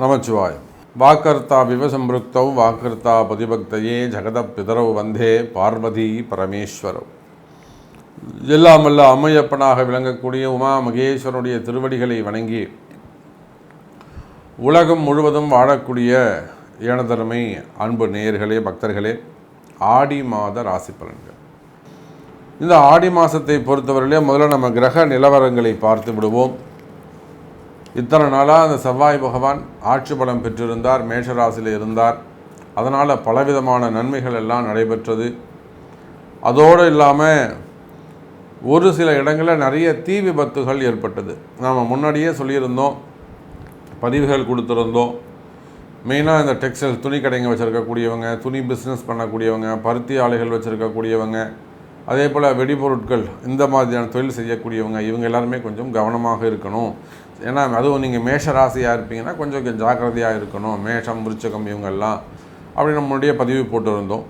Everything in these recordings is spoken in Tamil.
நமச்சிவாயம் வாக்கர்த்தா விவசம்பிருக்தௌ வாக்கர்த்தா பதிபக்தையே ஜெகத பிதரவு வந்தே பார்வதி பரமேஸ்வரவ் எல்லாமல்ல அம்மையப்பனாக விளங்கக்கூடிய உமா மகேஸ்வரனுடைய திருவடிகளை வணங்கி உலகம் முழுவதும் வாழக்கூடிய ஏனதருமை அன்பு நேயர்களே பக்தர்களே ஆடி மாத ராசி பலன்கள். இந்த ஆடி மாதத்தை பொறுத்தவரையிலே முதல்ல நம்ம கிரக நிலவரங்களை பார்த்து விடுவோம். இத்தனை நாளாக அந்த செவ்வாய் பகவான் ஆட்சி பலம் பெற்றிருந்தார் மேஷராசியில் இருந்தார். அதனால் பலவிதமான நன்மைகள் எல்லாம் நடைபெற்றது. அதோடு இல்லாமல் ஒரு சில இடங்களில் நிறைய தீ விபத்துகள் ஏற்பட்டது. நாம் முன்னாடியே சொல்லியிருந்தோம் பதிவுகள் கொடுத்துருந்தோம். மெயினாக இந்த டெக்ஸ்டைல் துணி கடைங்க வச்சுருக்கக்கூடியவங்க துணி பிஸ்னஸ் பண்ணக்கூடியவங்க பருத்தி ஆலைகள் வச்சுருக்கக்கூடியவங்க அதே போல் வெடிபொருட்கள் இந்த மாதிரியான தொழில் செய்யக்கூடியவங்க இவங்க எல்லாருமே கொஞ்சம் கவனமாக இருக்கணும். ஏன்னா அதுவும் நீங்கள் மேஷ ராசியாக இருப்பீங்கன்னா கொஞ்சம் ஜாக்கிரதையாக இருக்கணும். மேஷம் விருச்சகம் இவங்கெல்லாம் அப்படி நம்மளுடைய பதிவு போட்டிருந்தோம்.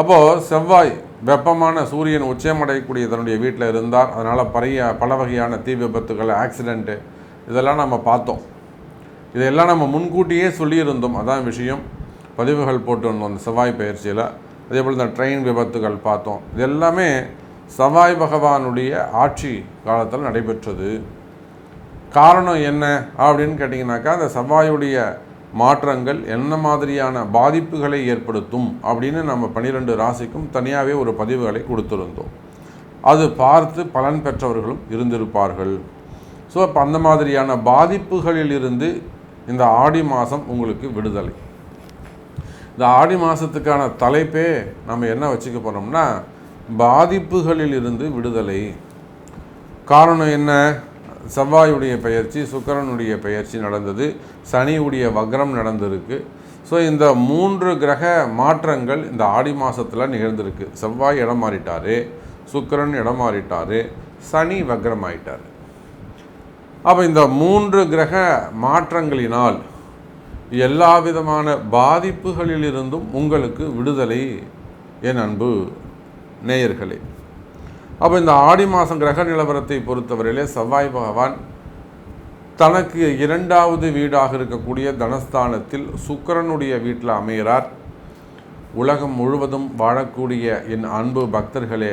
அப்போது செவ்வாய் வெப்பமான சூரியன் உச்சமடையக்கூடிய தன்னுடைய வீட்டில் இருந்தார். அதனால் பழைய பல வகையான தீ விபத்துகள் ஆக்சிடெண்ட்டு இதெல்லாம் நம்ம பார்த்தோம். இதையெல்லாம் நம்ம முன்கூட்டியே சொல்லியிருந்தோம். அதான் விஷயம். பதிவுகள் போட்டிருந்தோம் அந்த செவ்வாய் பயிற்சியில். அதே போல் இந்த ட்ரெயின் விபத்துகள் பார்த்தோம். இது எல்லாமே செவ்வாய் பகவானுடைய ஆட்சி காலத்தில் நடைபெற்றது. காரணம் என்ன அப்படின்னு கேட்டிங்கனாக்கா அந்த செவ்வாயுடைய மாற்றங்கள் என்ன மாதிரியான பாதிப்புகளை ஏற்படுத்தும் அப்படின்னு நம்ம பன்னிரெண்டு ராசிக்கும் தனியாகவே ஒரு பதிவுகளை கொடுத்துருந்தோம். அது பார்த்து பலன் பெற்றவர்களும் இருந்திருப்பார்கள். ஸோ அப்போ அந்த மாதிரியான பாதிப்புகளில் இருந்து இந்த ஆடி மாதம் உங்களுக்கு விடுதலை. இந்த ஆடி மாதத்துக்கான தலைப்பே நம்ம என்ன வச்சுக்க போகிறோம்னா பாதிப்புகளில் இருந்து விடுதலை. காரணம் என்ன? செவ்வாயுடைய பெயர்ச்சி சுக்கரனுடைய பெயர்ச்சி நடந்தது. சனியுடைய வக்ரம் நடந்திருக்கு. ஸோ இந்த மூன்று கிரக மாற்றங்கள் இந்த ஆடி மாதத்தில் நிகழ்ந்திருக்கு. செவ்வாய் இடம் மாறிட்டார் சுக்கரன் இடம் மாறிட்டார் சனி வக்ரம் ஆயிட்டார். அப்போ இந்த மூன்று கிரக மாற்றங்களினால் எல்லா விதமான பாதிப்புகளிலிருந்தும் உங்களுக்கு விடுதலை என் அன்பு நேயர்களே. அப்போ இந்த ஆடி மாதம் கிரக நிலவரத்தை பொறுத்தவரையிலே செவ்வாய் பகவான் தனக்கு இரண்டாவது வீடாக இருக்கக்கூடிய தனஸ்தானத்தில் சுக்கரனுடைய வீட்டில் அமைகிறார் உலகம் முழுவதும் வாழக்கூடிய என் அன்பு பக்தர்களே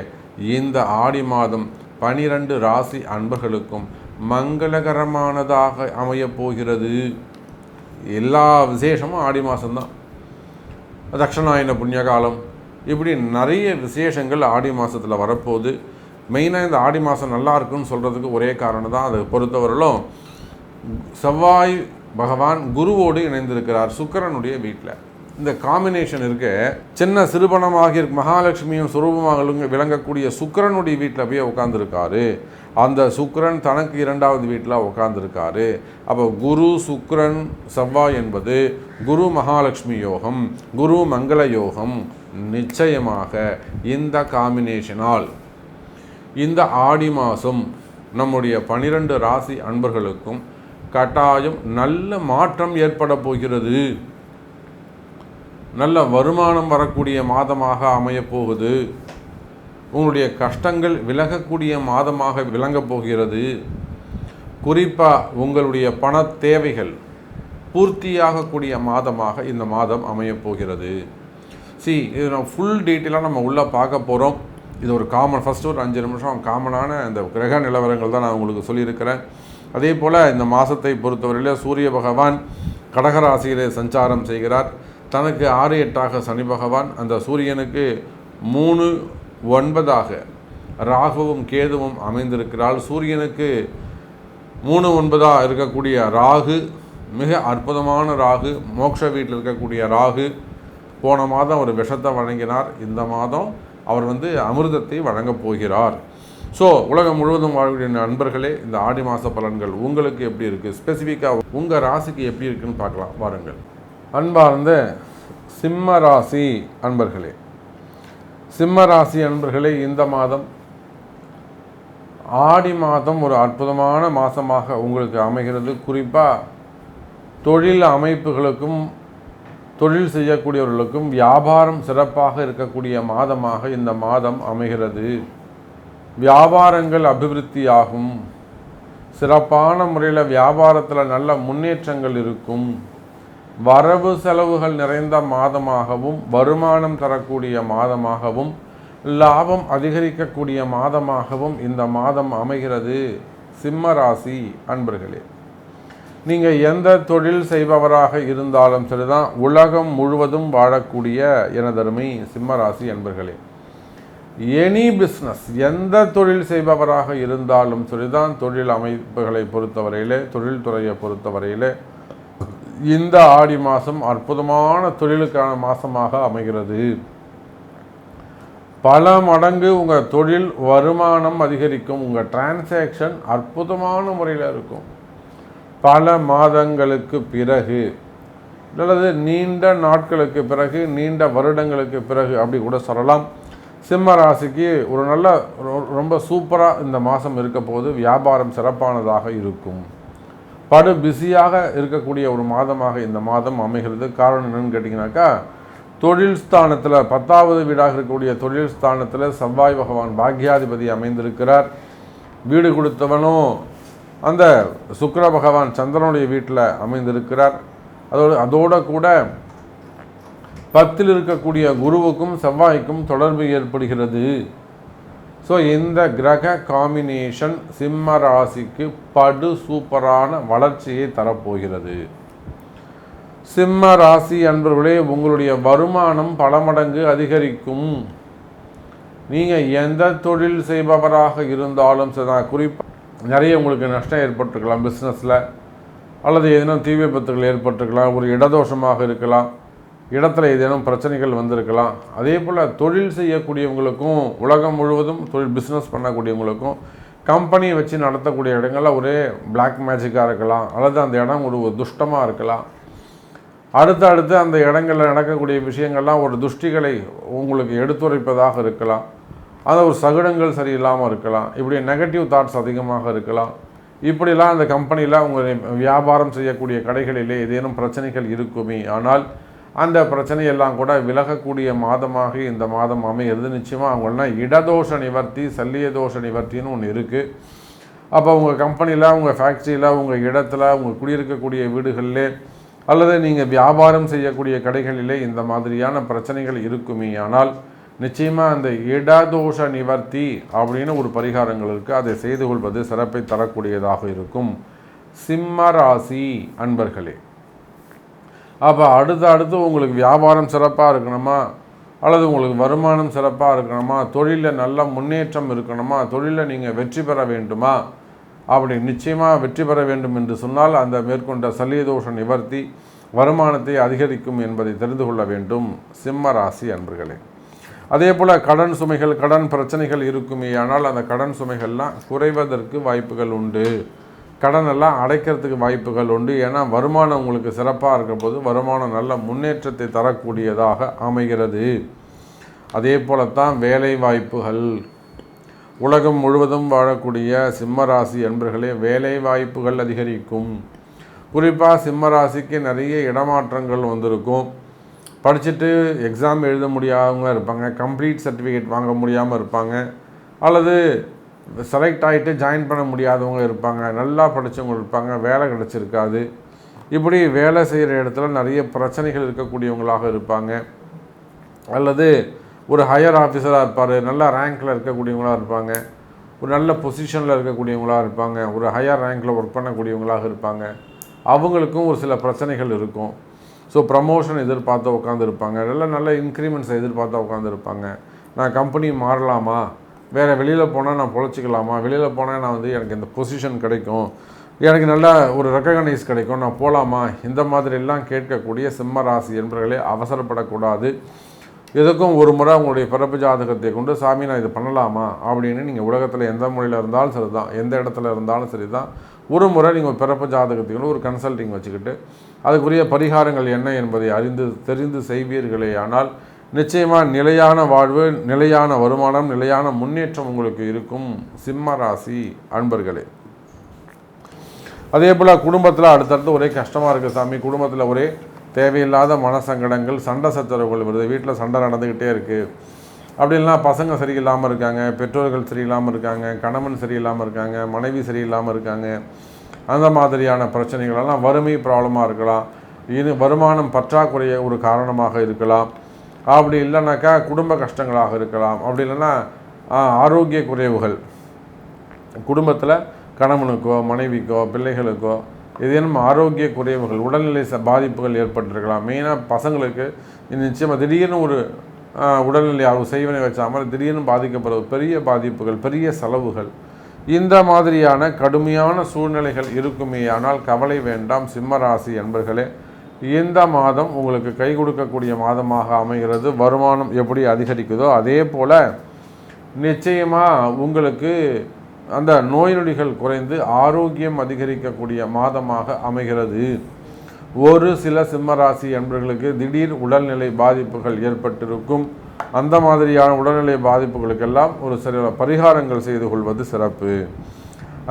இந்த ஆடி மாதம் பனிரெண்டு ராசி அன்பர்களுக்கும் மங்களகரமானதாக அமையப் போகிறது. எல்லா விசேஷமும் ஆடி மாதம்தான் தட்சணாயன புண்ணிய காலம் இப்படி நிறைய விசேஷங்கள் ஆடி மாதத்தில் வரப்போகுது. மெயினாக இந்த ஆடி மாதம் நல்லா இருக்குன்னு சொல்கிறதுக்கு ஒரே காரணம் தான் அதை. பொறுத்தவரையிலும் செவ்வாய் பகவான் குருவோடு இணைந்திருக்கிறார் சுக்கரனுடைய வீட்டில் இந்த காம்பினேஷன் இருக்க. சின்ன சிறுபணமாக இருக்கு மகாலட்சுமியும் சுரூபமாக விளங்கக்கூடிய சுக்கரனுடைய வீட்டில் போய் உட்காந்துருக்காரு அந்த சுக்கரன் தனக்கு இரண்டாவது வீட்டில் உட்காந்துருக்காரு அப்போ குரு சுக்கரன் செவ்வாய் என்பது குரு மகாலட்சுமி யோகம் குரு மங்கள யோகம். நிச்சயமாக இந்த காம்பினேஷனால் இந்த ஆடி மாதம் நம்முடைய பனிரெண்டு ராசி அன்பர்களுக்கும் கட்டாயம் நல்ல மாற்றம் ஏற்பட போகிறது. நல்ல வருமானம் வரக்கூடிய மாதமாக அமையப்போகுது உங்களுடைய கஷ்டங்கள் விலகக்கூடிய மாதமாக விளங்கப் போகிறது. குறிப்பாக உங்களுடைய பண தேவைகள் பூர்த்தியாகக்கூடிய மாதமாக இந்த மாதம் அமையப்போகிறது சி இது நம்ம ஃபுல் டீட்டெயிலாக நம்ம உள்ளே பார்க்க போகிறோம் இது ஒரு காமன் ஃபஸ்ட்டு ஒரு அஞ்சு நிமிஷம். காமனான இந்த கிரக நிலவரங்கள் தான் நான் உங்களுக்கு சொல்லியிருக்கிறேன். அதே போல் இந்த மாதத்தை பொறுத்தவரையில் சூரிய பகவான் கடகராசியிலே சஞ்சாரம் செய்கிறார். தனக்கு ஆறு எட்டாக சனி பகவான் அந்த சூரியனுக்கு மூணு ஒன்பதாக ராகுவும் கேதுவும் அமைந்திருக்கிறாள். சூரியனுக்கு மூணு ஒன்பதாக இருக்கக்கூடிய ராகு மிக அற்புதமான ராகு மோட்ச வீட்டில் இருக்கக்கூடிய ராகு போன மாதம் ஒரு விஷத்தை வழங்கினார் இந்த மாதம் அவர் வந்து அமிர்தத்தை வழங்கப் போகிறார். ஸோ உலகம் முழுவதும் வாழக்கூடிய நண்பர்களே இந்த ஆடி மாத பலன்கள் உங்களுக்கு எப்படி இருக்குது ஸ்பெசிஃபிக்காக உங்கள் ராசிக்கு எப்படி இருக்குன்னு பார்க்கலாம் வாருங்கள். அன்பார்ந்த சிம்ம ராசி அன்பர்களே சிம்ம ராசி அன்பர்களே இந்த மாதம் ஆடி மாதம் ஒரு அற்புதமான மாதமாக உங்களுக்கு அமைகிறது. குறிப்பாக தொழில் அமைப்புகளுக்கும் தொழில் செய்யக்கூடியவர்களுக்கும் வியாபாரம் சிறப்பாக இருக்கக்கூடிய மாதமாக இந்த மாதம் அமைகிறது. வியாபாரங்கள் அபிவிருத்தியாகும். சிறப்பான முறையில் வியாபாரத்தில் நல்ல முன்னேற்றங்கள் இருக்கும். வரவு செலவுகள் நிறைந்த மாதமாகவும் வருமானம் தரக்கூடிய மாதமாகவும் லாபம் அதிகரிக்கக்கூடிய மாதமாகவும் இந்த மாதம் அமைகிறது. சிம்ம ராசி அன்பர்களே. நீங்கள் எந்த தொழில் செய்பவராக இருந்தாலும் சரிதான் உலகம் முழுவதும் வாழக்கூடிய எனதருமை சிம்மராசி என்பர்களே எனி பிஸ்னஸ் எந்த தொழில் செய்பவராக இருந்தாலும் சரிதான் தொழில் அமைப்புகளை பொறுத்தவரையிலே தொழில்துறையை பொறுத்தவரையிலே இந்த ஆடி மாதம் அற்புதமான தொழிலுக்கான மாதமாக அமைகிறது. பல மடங்கு உங்கள் தொழில் வருமானம் அதிகரிக்கும் உங்கள் டிரான்சாக்ஷன் அற்புதமான முறையில் இருக்கும். பல மாதங்களுக்கு பிறகு. அல்லது நீண்ட நாட்களுக்கு பிறகு நீண்ட வருடங்களுக்கு பிறகு அப்படி கூட சொல்லலாம். சிம்ம ராசிக்கு ஒரு நல்ல ரொம்ப சூப்பராக இந்த மாதம் இருக்க போது வியாபாரம் சிறப்பானதாக இருக்கும். படு பிஸியாக இருக்கக்கூடிய ஒரு மாதமாக இந்த மாதம் அமைகிறது. காரணம் என்னன்னு கேட்டிங்கனாக்கா தொழில் ஸ்தானத்தில் பத்தாவது வீடாக இருக்கக்கூடிய தொழில் ஸ்தானத்தில் செவ்வாய் பகவான் பாக்யாதிபதி அமைந்திருக்கிறார். வீடு கொடுத்தவனும் அந்த சுக்கர பகவான் சந்திரனுடைய வீட்டில் அமைந்திருக்கிறார். அதோடு அதோட கூட பத்தில் இருக்கக்கூடிய குருவுக்கும் செவ்வாய்க்கும் தொடர்பு ஏற்படுகிறது. ஸோ இந்த கிரக காம்பினேஷன் சிம்ம ராசிக்கு படு சூப்பரான வளர்ச்சியை தரப்போகிறது. சிம்ம ராசி அன்பர்களே உங்களுடைய வருமானம் பல மடங்கு அதிகரிக்கும். நீங்கள் எந்த தொழில் செய்பவராக இருந்தாலும் சரி குறிப்பாக நிறைய உங்களுக்கு நஷ்டம் ஏற்பட்டிருக்கலாம் பிஸ்னஸில் அல்லது ஏதேனும் தீ விபத்துகள் ஏற்பட்டிருக்கலாம் ஒரு இடதோஷமாக இருக்கலாம் இடத்துல ஏதேனும் பிரச்சனைகள் வந்திருக்கலாம். அதே போல் தொழில் செய்யக்கூடியவங்களுக்கும் உலகம் முழுவதும் தொழில் பிஸ்னஸ் பண்ணக்கூடியவங்களுக்கும் கம்பெனி வச்சு நடத்தக்கூடிய இடங்களில் ஒரே பிளாக் மேஜிக்காக இருக்கலாம். அல்லது அந்த இடம் ஒரு துஷ்டமாக இருக்கலாம். அடுத்து அடுத்து அந்த இடங்களில் நடக்கக்கூடிய விஷயங்கள்லாம் ஒரு துஷ்டிகளை உங்களுக்கு எடுத்துரைப்பதாக இருக்கலாம். அது ஒரு சகுடங்கள் சரியில்லாமல் இருக்கலாம். இப்படி நெகட்டிவ் தாட்ஸ் அதிகமாக இருக்கலாம். இப்படிலாம் அந்த கம்பெனியில் உங்கள் வியாபாரம் செய்யக்கூடிய கடைகளிலே ஏதேனும் பிரச்சனைகள் இருக்குமே. ஆனால் அந்த பிரச்சனையெல்லாம் கூட விலகக்கூடிய மாதமாக இந்த மாதம் அமைகிறது நிச்சயமாக அவங்களாம் இடதோஷ நிவர்த்தி சல்லிய தோஷ நிவர்த்தின்னு ஒன்று இருக்குது அப்போ உங்கள் கம்பெனியில் உங்கள் ஃபேக்ட்ரியில் உங்கள் இடத்துல உங்கள் குடியிருக்கக்கூடிய வீடுகளிலே அல்லது நீங்கள் வியாபாரம் செய்யக்கூடிய கடைகளிலே இந்த மாதிரியான பிரச்சனைகள் இருக்குமே. ஆனால் நிச்சயமாக அந்த இடதோஷ நிவர்த்தி அப்படின்னு ஒரு பரிகாரங்கள் இருக்குது அதை செய்து கொள்வது சிறப்பை தரக்கூடியதாக இருக்கும். சிம்ம ராசி அன்பர்களே அப்போ அடுத்து அடுத்து உங்களுக்கு வியாபாரம் சிறப்பாக இருக்கணுமா? அல்லது உங்களுக்கு வருமானம் சிறப்பாக இருக்கணுமா? தொழிலில் நல்ல முன்னேற்றம் இருக்கணுமா? தொழிலில் நீங்கள் வெற்றி பெற வேண்டுமா? அப்படி நிச்சயமாக வெற்றி பெற வேண்டும் என்று சொன்னால் அந்த மேற்கொண்ட சல்லியதோஷ நிவர்த்தி வருமானத்தை அதிகரிக்கும் என்பதை தெரிந்து கொள்ள வேண்டும். சிம்ம ராசி அன்பர்களே. அதே போல் கடன் சுமைகள் கடன் பிரச்சனைகள் இருக்குமே ஆனால் அந்த கடன் சுமைகள்லாம் குறைவதற்கு வாய்ப்புகள் உண்டு. கடனெல்லாம் அடைக்கிறதுக்கு வாய்ப்புகள் உண்டு. ஏன்னா வருமானம் உங்களுக்கு சிறப்பாக இருக்கும் போது வருமானம் நல்ல முன்னேற்றத்தை தரக்கூடியதாக அமைகிறது. அதே போலத்தான் வேலை வாய்ப்புகள். உலகம் முழுவதும் வாழக்கூடிய சிம்மராசி என்பர்களே வேலை வாய்ப்புகள் அதிகரிக்கும். குறிப்பாக சிம்மராசிக்கு நிறைய இடமாற்றங்கள் வந்திருக்கும். படிச்சுட்டு எக்ஸாம் எழுத முடியாதவங்க இருப்பாங்க கம்ப்ளீட் சர்டிஃபிகேட் வாங்க முடியாமல் இருப்பாங்க அல்லது செலக்ட் ஆகிட்டு ஜாயின் பண்ண முடியாதவங்க இருப்பாங்க நல்லா படித்தவங்க இருப்பாங்க வேலை கிடச்சிருக்காது. இப்படி வேலை செய்கிற இடத்துல நிறைய பிரச்சனைகள் இருக்கக்கூடியவங்களாக இருப்பாங்க. அல்லது ஒரு ஹையர் ஆஃபீஸராக இருப்பார் நல்ல ரேங்க்கில் இருக்கக்கூடியவங்களாக இருப்பாங்க ஒரு நல்ல பொசிஷனில் இருக்கக்கூடியவங்களாக இருப்பாங்க ஒரு ஹையர் ரேங்க்கில் ஒர்க் பண்ணக்கூடியவங்களாக இருப்பாங்க. அவங்களுக்கும் ஒரு சில பிரச்சனைகள் இருக்கும். ஸோ ப்ரமோஷன் எதிர்பார்த்து உட்காந்துருப்பாங்க நல்ல நல்ல இன்க்ரிமெண்ட்ஸ் எதிர்பார்த்து உட்காந்துருப்பாங்க நான் கம்பெனி மாறலாமா? வேறு வெளியில் போனால் நான் பொழைச்சிக்கலாமா? வெளியில் போனால் நான் வந்து எனக்கு இந்த பொசிஷன் கிடைக்கும். எனக்கு நல்ல ஒரு ரெக்கக்னைஸ் கிடைக்கும். நான் போகலாமா இந்த மாதிரிலாம் கேட்கக்கூடிய சிம்ம ராசி என்பவர்களே அவசரப்படக்கூடாது. எதுக்கும் ஒரு முறை உங்களுடைய பிறப்பு ஜாதகத்தை கொண்டு சாமி நான் இது பண்ணலாமா? அப்படின்னு நீங்கள் உலகத்தில் எந்த மொழியில் இருந்தாலும் சரி தான் எந்த இடத்துல இருந்தாலும் சரி தான் ஒரு முறை நீங்கள் பிறப்பு ஜாதகத்துக்கு ஒரு கன்சல்டிங் வச்சுக்கிட்டு அதுக்குரிய பரிகாரங்கள் என்ன என்பதை அறிந்து தெரிந்து செய்வீர்களே. ஆனால் நிச்சயமாக நிலையான வாழ்வு நிலையான வருமானம் நிலையான முன்னேற்றம் உங்களுக்கு இருக்கும் சிம்ம ராசி அன்பர்களே. அதே போல் குடும்பத்தில் அடுத்தடுத்து ஒரே கஷ்டமாக இருக்குது சாமி. குடும்பத்தில் ஒரே தேவையில்லாத மனசங்கடங்கள் சண்டை சச்சரவுகள் வருது. வீட்டில் சண்டை நடந்துக்கிட்டே இருக்குது அப்படின்லாம் பசங்க சரியில்லாமல் இருக்காங்க பெற்றோர்கள் சரியில்லாமல் இருக்காங்க கணவன் சரியில்லாமல் இருக்காங்க மனைவி சரியில்லாமல் இருக்காங்க. அந்த மாதிரியான பிரச்சனைகளெல்லாம் வறுமை ப்ராப்ளமாக இருக்கலாம். இது வருமானம் பற்றாக்குறைய ஒரு காரணமாக இருக்கலாம். அப்படி இல்லைனாக்கா குடும்ப கஷ்டங்களாக இருக்கலாம். அப்படி இல்லைன்னா ஆரோக்கிய குறைவுகள். குடும்பத்தில் கணவனுக்கோ மனைவிக்கோ பிள்ளைகளுக்கோ ஏதேனும் ஆரோக்கிய குறைவுகள் உடல்நிலை பாதிப்புகள் ஏற்பட்டிருக்கலாம். மெயினாக பசங்களுக்கு நிச்சயமாக திடீர்னு ஒரு உடல்நிலை அவர் செய்வனை வச்சாமல் திடீர்னு பாதிக்கப்படுவது பெரிய பாதிப்புகள் பெரிய செலவுகள் இந்த மாதிரியான கடுமையான சூழ்நிலைகள் இருக்குமே ஆனால் கவலை வேண்டாம் சிம்மராசி என்பர்களே. இந்த மாதம் உங்களுக்கு கை கொடுக்கக்கூடிய மாதமாக அமைகிறது. வருமானம் எப்படி அதிகரிக்குதோ அதே போல் நிச்சயமாக உங்களுக்கு அந்த நோய் நொடிகள் குறைந்து ஆரோக்கியம் அதிகரிக்கக்கூடிய மாதமாக அமைகிறது. ஒரு சில சிம்மராசி என்பர்களுக்கு திடீர் உடல்நிலை பாதிப்புகள் ஏற்பட்டிருக்கும். அந்த மாதிரியான உடல்நிலை பாதிப்புகளுக்கெல்லாம் ஒரு சரியான பரிகாரங்கள் செய்து கொள்வது சிறப்பு.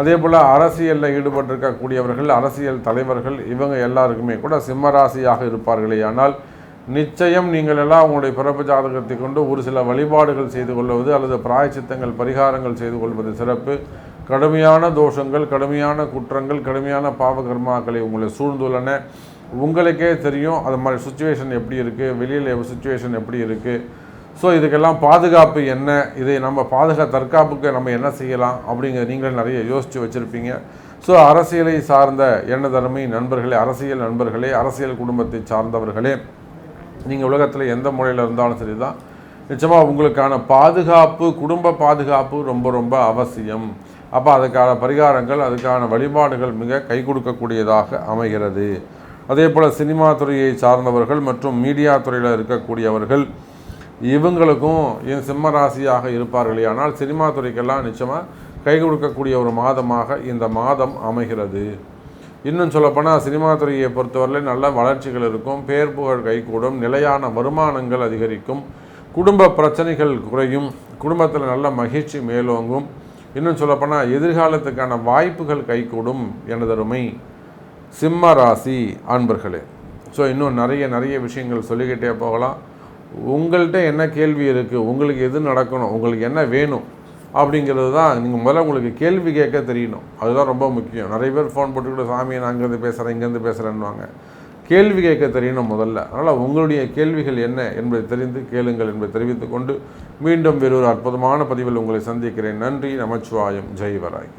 அதே போல் அரசியலில் ஈடுபட்டிருக்கக்கூடியவர்கள் அரசியல் தலைவர்கள் இவங்க எல்லாருக்குமே கூட சிம்மராசியாக இருப்பார்களே ஆனால் நிச்சயம் நீங்கள் எல்லாம் உங்களுடைய பிறப்பு ஜாதகத்தை கொண்டு ஒரு சில வழிபாடுகள் செய்து கொள்வது அல்லது பிராயச்சித்தங்கள் பரிகாரங்கள் செய்து கொள்வது சிறப்பு. கடுமையான தோஷங்கள் கடுமையான குற்றங்கள் கடுமையான பாவகர்மாக்களை உங்களை சூழ்ந்துள்ளன. உங்களுக்கே தெரியும் அது மாதிரி சுச்சுவேஷன் எப்படி இருக்குது வெளியில் சுச்சுவேஷன் எப்படி இருக்குது ஸோ இதுக்கெல்லாம் பாதுகாப்பு என்ன? இதை நம்ம பாதுகா தற்காப்புக்கு நம்ம என்ன செய்யலாம்? அப்படிங்கிற நீங்கள் நிறைய யோசித்து வச்சுருப்பீங்க. ஸோ அரசியலை சார்ந்த எண்ண தருமை நண்பர்களே அரசியல் நண்பர்களே அரசியல் குடும்பத்தை சார்ந்தவர்களே நீங்கள் உலகத்தில் எந்த முறையில் இருந்தாலும் சரி தான் நிச்சயமாக உங்களுக்கான பாதுகாப்பு குடும்ப பாதுகாப்பு ரொம்ப ரொம்ப அவசியம். அப்போ அதுக்கான பரிகாரங்கள் அதுக்கான வழிபாடுகள் மிக கை கொடுக்கக்கூடியதாக அமைகிறது. அதே போல் சினிமா துறையை சார்ந்தவர்கள் மற்றும் மீடியா துறையில் இருக்கக்கூடியவர்கள் இவங்களுக்கும் என் சிம்ம ராசியாக இருப்பார்களே ஆனால் சினிமா துறைக்கெல்லாம் நிச்சயமாக கை கொடுக்கக்கூடிய ஒரு மாதமாக இந்த மாதம் அமைகிறது. இன்னும் சொல்லப்போனால் சினிமா துறையை பொறுத்தவரையில் நல்ல வளர்ச்சிகள் இருக்கும் பேர் புகழ் கைகூடும் நிலையான வருமானங்கள் அதிகரிக்கும் குடும்ப பிரச்சனைகள் குறையும் குடும்பத்தில் நல்ல மகிழ்ச்சி மேலோங்கும். இன்னும் சொல்லப்போனால் எதிர்காலத்துக்கான வாய்ப்புகள் கைகூடும் எனதருமை சிம்ம ராசி அன்பர்களே. ஸோ இன்னும் நிறைய நிறைய விஷயங்கள் சொல்லிக்கிட்டே போகலாம். உங்கள்கிட்ட என்ன கேள்வி இருக்குது உங்களுக்கு எது நடக்கணும்? உங்களுக்கு என்ன வேணும்? அப்படிங்கிறது தான் நீங்கள் முதல்ல உங்களுக்கு கேள்வி கேட்க தெரியணும். அதுதான் ரொம்ப முக்கியம். நிறைய பேர் ஃபோன் போட்டுக்கிட்டு சாமியை நான் அங்கேருந்து பேசுகிறேன் இங்கேருந்து பேசுகிறேன்னுவாங்க கேள்வி கேட்க தெரியணும் முதல்ல. அதனால் உங்களுடைய கேள்விகள் என்ன என்பதை தெரிந்து கேளுங்கள் என்பதை தெரிவித்துக்கொண்டு மீண்டும் வேறொரு அற்புதமான பதிவில் உங்களை சந்திக்கிறேன். நன்றி நமச்சிவாயம். ஜெய்வராய்